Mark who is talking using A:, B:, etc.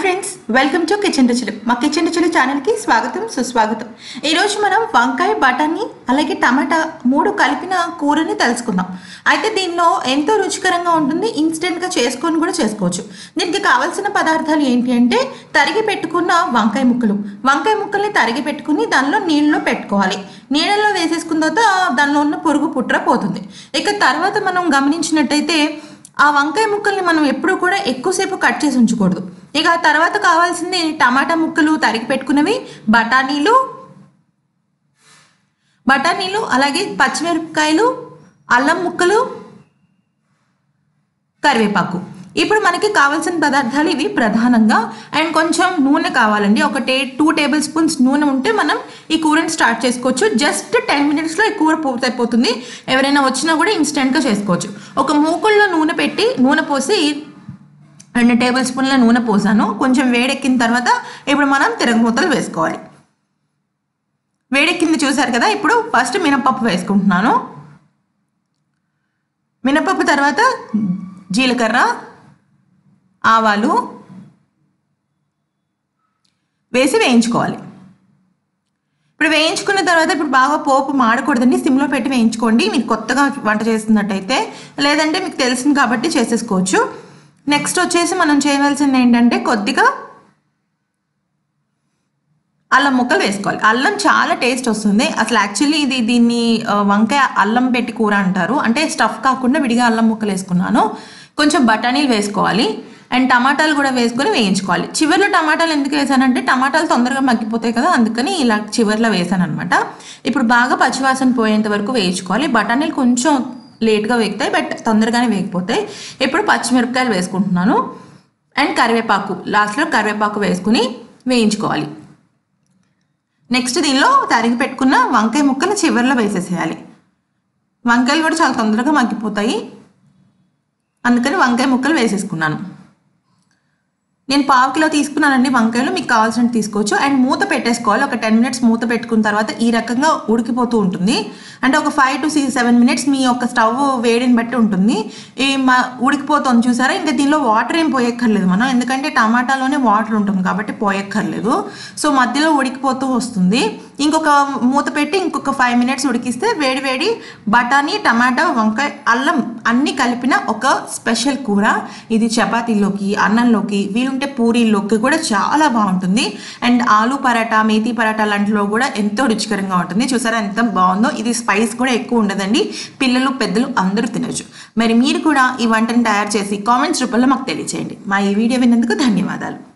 A: Friends welcome to kitchen రుచులు మా kitchen రుచులు ఛానల్కి స్వాగతం సుస్వాగతం. ఈరోజు మనం వంకాయ బఠానీ అలాగే టమాటా మూడు కలిపిన కూరని తెలుసుకుందాం అయితే దీనిలో ఎంతో రుచికరంగా ఉంటుంది ఇన్స్టెంట్గా చేసుకొని కూడా చేసుకోవచ్చు. దీనికి కావాల్సిన పదార్థాలు ఏంటి అంటే తరిగి పెట్టుకున్న వంకాయ ముక్కలు. వంకాయ ముక్కల్ని తరిగి పెట్టుకుని దానిలో నీళ్ళలో పెట్టుకోవాలి. నీళ్ళలో వేసేసుకున్న తర్వాత దానిలో ఉన్న పురుగు పుట్ర పోతుంది. ఇక తర్వాత మనం గమనించినట్టయితే ఆ వంకాయ ముక్కల్ని మనం ఎప్పుడు కూడా ఎక్కువసేపు కట్ చేసి ఉంచకూడదు. ఇక ఆ తర్వాత కావాల్సింది టమాటా ముక్కలు తరిగి పెట్టుకున్నవి బఠానీలు బఠానీలు అలాగే పచ్చిమిరపకాయలు అల్లం ముక్కలు కరివేపాకు. ఇప్పుడు మనకి కావాల్సిన పదార్థాలు ఇవి ప్రధానంగా. అండ్ కొంచెం నూనె కావాలండి. ఒక టే టూ టేబుల్ స్పూన్స్ నూనె ఉంటే మనం ఈ కూరని స్టార్ట్ చేసుకోవచ్చు. జస్ట్ టెన్ మినిట్స్లో ఈ కూర పూర్తయిపోతుంది ఎవరైనా వచ్చినా కూడా ఇన్స్టెంట్గా చేసుకోవచ్చు. ఒక మూకుల్లో నూనె పెట్టి నూనె పోసి రెండు టేబుల్ స్పూన్ల నూనె పోసాను. కొంచెం వేడెక్కిన తర్వాత ఇప్పుడు మనం తిరగమూతలు వేసుకోవాలి. వేడెక్కింది చూసారు కదా? ఇప్పుడు ఫస్ట్ మినపప్పు వేసుకుంటున్నాను. మినపప్పు తర్వాత జీలకర్ర ఆవాలు వేసి వేయించుకోవాలి. ఇప్పుడు వేయించుకున్న తర్వాత ఇప్పుడు బాగా పోపు మాడకూడదండి సిమ్లో పెట్టి వేయించుకోండి. మీరు కొత్తగా వంట చేస్తున్నట్టయితే లేదంటే మీకు తెలిసింది కాబట్టి చేసేసుకోవచ్చు. నెక్స్ట్ వచ్చేసి మనం చేయవలసింది ఏంటంటే కొద్దిగా అల్లం ముక్కలు వేసుకోవాలి. అల్లం చాలా టేస్ట్ వస్తుంది. అసలు యాక్చువల్లీ ఇది దీన్ని వంకాయ అల్లం పెట్టి కూర అంటారు. అంటే స్టఫ్ కాకుండా విడిగా అల్లం ముక్కలు వేసుకున్నాను. కొంచెం బఠానీలు వేసుకోవాలి. అండ్ టమాటాలు కూడా వేసుకొని వేయించుకోవాలి. చివరిలో టమాటాలు ఎందుకు వేసానంటే టమాటాలు తొందరగా మగ్గిపోతాయి కదా అందుకని ఇలా చివరిలో వేసాను అనమాట ఇప్పుడు బాగా పచ్చివాసన పోయేంత వరకు వేయించుకోవాలి. బఠానీలు కొంచెం లేట్గా వేగుతాయి బట్ తొందరగానే వేగిపోతాయి. ఇప్పుడు పచ్చిమిరపకాయలు వేసుకుంటున్నాను. అండ్ కరివేపాకు లాస్ట్లో కరివేపాకు వేసుకుని వేయించుకోవాలి. నెక్స్ట్ దీనిలో తరిగి పెట్టుకున్న వంకాయ ముక్కలు చివరిలో వేసేసేయాలి. వంకాయలు కూడా చాలా తొందరగా మగ్గిపోతాయి. అందుకని వంకాయ ముక్కలు వేసేసుకున్నాను. నేను పావు కిలో తీసుకున్నానండి వంకాయలు మీకు కావాల్సినట్టు తీసుకోవచ్చు. అండ్ మూత పెట్టేసుకోవాలి. ఒక టెన్ మినిట్స్ మూత పెట్టుకున్న తర్వాత ఈ రకంగా ఉడికిపోతూ ఉంటుంది. అంటే ఒక five to six seven minutes మీ యొక్క స్టవ్ వేడిని బట్టి ఉంటుంది. ఈ మా ఉడికిపోతుంది చూసారా? ఇంకా దీనిలో వాటర్ ఏం పోయక్కర్లేదు మనం. ఎందుకంటే టమాటాలోనే వాటర్ ఉంటుంది కాబట్టి పోయక్కర్లేదు. సో మధ్యలో ఉడికిపోతూ వస్తుంది. ఇంకొక మూత పెట్టి ఇంకొక ఫైవ్ మినిట్స్ ఉడికిస్తే వేడి వేడి బఠానీ టమాటా వంకాయ అల్లం అన్నీ కలిపిన ఒక స్పెషల్ కూర. ఇది చపాతీలోకి అన్నంలోకి వీలుంటే పూరీల్లోకి కూడా చాలా బాగుంటుంది. అండ్ ఆలు పరాటా మేతి పరాటా లాంటిలో కూడా ఎంతో రుచికరంగా ఉంటుంది. చూసారా ఎంత బాగుందో? ఇది స్పైస్ కూడా ఎక్కువ ఉండదండి. పిల్లలు పెద్దలు అందరూ తినొచ్చు. మరి మీరు కూడా ఈ వంటను తయారు చేసి కామెంట్స్ రూపంలో మాకు తెలియచేయండి. మా ఈ వీడియో విన్నందుకు ధన్యవాదాలు.